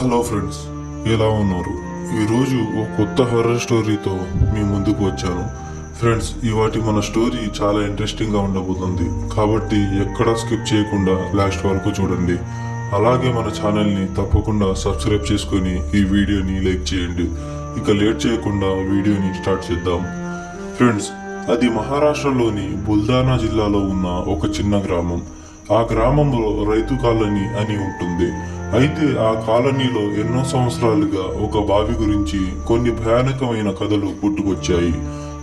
Hello friends ఎలా ఉన్నారు? ఈరోజు ఓ కొత్త హర్రర్ స్టోరీతో మీ ముందుకు వచ్చాను. ఫ్రెండ్స్ ఇవాటి మన స్టోరీ చాలా ఇంట్రెస్టింగ్గా ఉండబోతుంది. కాబట్టి ఎక్కడా స్కిప్ చేయకుండా లాస్ట్ వరకు చూడండి. అలాగే మన ఛానల్ని తప్పకుండా సబ్స్క్రైబ్ చేసుకొని ఈ వీడియోని లైక్ చేయండి. ఇక లేట్ చేయకుండా వీడియోని స్టార్ట్ చేద్దాం. ఫ్రెండ్స్ అది మహారాష్ట్రలోని బుల్దానా జిల్లాలో ఉన్న ఒక చిన్న గ్రామం. ఆ గ్రామంలో రైతు కాలనీ అని ఉంటుంది. అయితే ఆ కాలనీలో ఎన్నో సంవత్సరాలుగా ఒక బావి గురించి కొన్ని భయానకమైన కథలు పుట్టుకొచ్చాయి.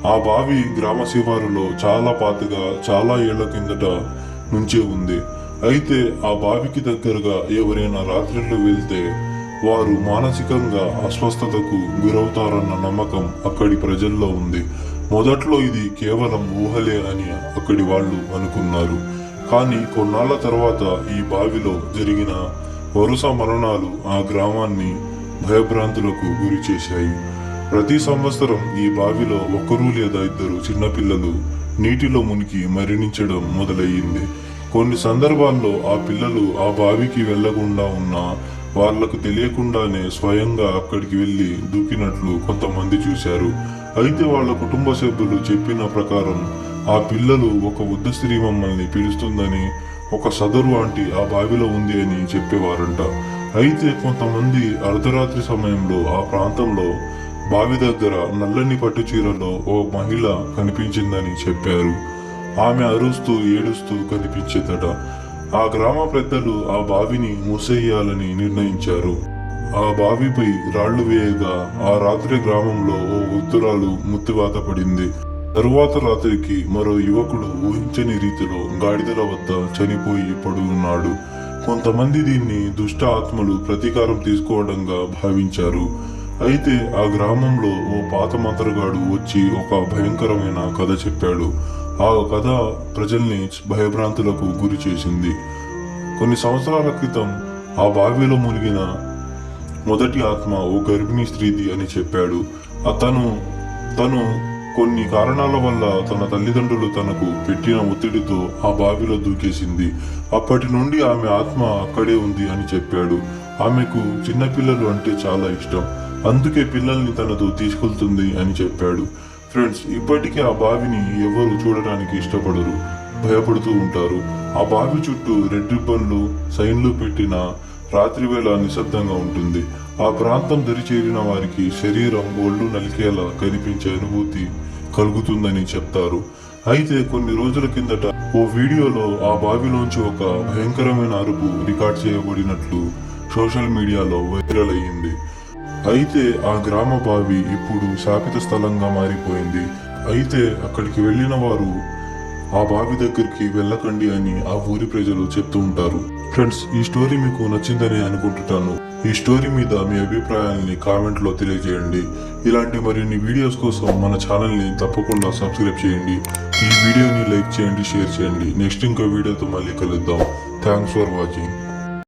ఆ బావి గ్రామ శివారులో చాలా పాతగా చాలా ఏళ్ళ కిందట నుంచే ఉంది. అయితే ఆ బావికి దగ్గరగా ఎవరైనా రాత్రిళ్ళు వెళ్తే వారు మానసికంగా అస్వస్థతకు గురవుతారన్న నమ్మకం అక్కడి ప్రజల్లో ఉంది. మొదట్లో ఇది కేవలం ఊహలే అని అక్కడి వాళ్ళు అనుకున్నారు. కానీ కొన్నాళ్ళ తర్వాత ఈ బావిలో జరిగిన వరుస మరణాలు ఆ గ్రామాన్ని భయభ్రాంతులకు గురి చేశాయి. ప్రతి సంవత్సరం ఈ బావిలో ఒకరు లేదా ఇద్దరు చిన్నపిల్లలు నీటిలో మునిగి మరణించడం మొదలయ్యింది. కొన్ని సందర్భాల్లో ఆ పిల్లలు ఆ బావికి వెళ్ళకుండా ఉన్నా వాళ్ళకు తెలియకుండానే స్వయంగా అక్కడికి వెళ్ళి దూకినట్లు కొంతమంది చూశారు. అయితే వాళ్ళ కుటుంబ సభ్యులు చెప్పిన ప్రకారం ఆ పిల్లలు ఒక వృద్ధ స్త్రీ మమ్మల్ని పిలుస్తుందని ఒక సదరు ఆంటీ ఆ బావిలో ఉంది అని చెప్పేవారంట. అయితే కొంతమంది అర్ధరాత్రి సమయంలో ఆ ప్రాంతంలో బావి దగ్గర నల్లని పట్టు చీరలో ఓ మహిళ కనిపించిందని చెప్పారు. ఆమె అరుస్తూ ఏడుస్తూ కనిపించేదట. ఆ గ్రామ పెద్దలు ఆ బావిని మూసేయాలని నిర్ణయించారు. ఆ బావిపై రాళ్ళు వేయగా ఆ రాత్రి గ్రామంలో ఓ ఉత్తరాలు ముత్తివాత పడింది. తరువాత రాత్రికి మరో యువకుడు ఊహించని రీతిలో గాడిదల వద్ద చనిపోయి పడున్నాడు. కొంతమంది దీన్ని దుష్ట ఆత్మలు ప్రతీకారం తీసుకోవడంగా భావించారు. అయితే ఆ గ్రామంలో ఓ పాత మంత్రగాడు వచ్చి ఒక భయంకరమైన కథ చెప్పాడు. ఆ కథ ప్రజల్ని భయభ్రాంతులకు గురి చేసింది. కొన్ని సంవత్సరాల క్రితం ఆ బావిలో మునిగిన మొదటి ఆత్మ ఓ గర్భిణీ స్త్రీది అని చెప్పాడు. అతను తను కొన్ని కారణాల వల్ల తన తల్లిదండ్రులు తనకు పెట్టిన ఒత్తిడితో ఆ బావిలో దూకేసింది. అప్పటి నుండి ఆమె ఆత్మ అక్కడే ఉంది అని చెప్పాడు. ఆమెకు చిన్నపిల్లలు అంటే చాలా ఇష్టం. అందుకే పిల్లల్ని తనతో తీసుకెళ్తుంది అని చెప్పాడు. ఫ్రెండ్స్ ఇప్పటికీ ఆ బావిని ఎవరు చూడడానికి ఇష్టపడరు భయపడుతూ ఉంటారు. ఆ బావి చుట్టూ రెడ్ రిబ్బన్లు సైన్లు పెట్టిన రాత్రివేళ నిశ్శబ్దంగా ఉంటుంది. ఆ ప్రాంతం దరిచేరిన వారికి శరీరం ఒళ్ళు నలికేలా కనిపించే అనుభూతి కలుగుతుందని చెప్తారు. అయితే కొన్ని రోజుల కిందట ఓ వీడియోలో ఆ బావిలోంచి ఒక భయంకరమైన అరుపు రికార్డ్ చేయబడినట్లు సోషల్ మీడియాలో వైరల్ అయ్యింది. అయితే ఆ గ్రామ బావి ఇప్పుడు శాపిత స్థలంగా మారిపోయింది. అయితే అక్కడికి వెళ్ళిన వారు ఆ బావి దగ్గరికి వెళ్ళకండి అని ఆ ఊరి ప్రజలు చెప్తూ ఉంటారు. ఫ్రెండ్స్ ఈ స్టోరీ మీకు నచ్చిందని అనుకుంటున్నాను. ఈ స్టోరీ మీద మీ అభిప్రాయాల్ని కామెంట్లో తెలియజేయండి. ఇలాంటి మరిన్ని వీడియోస్ కోసం మన ఛానల్ని తప్పకుండా సబ్స్క్రైబ్ చేయండి. ఈ వీడియోని లైక్ చేయండి షేర్ చేయండి. నెక్స్ట్ ఇంకో వీడియోతో మళ్ళీ కలుద్దాం. Thanks for watching.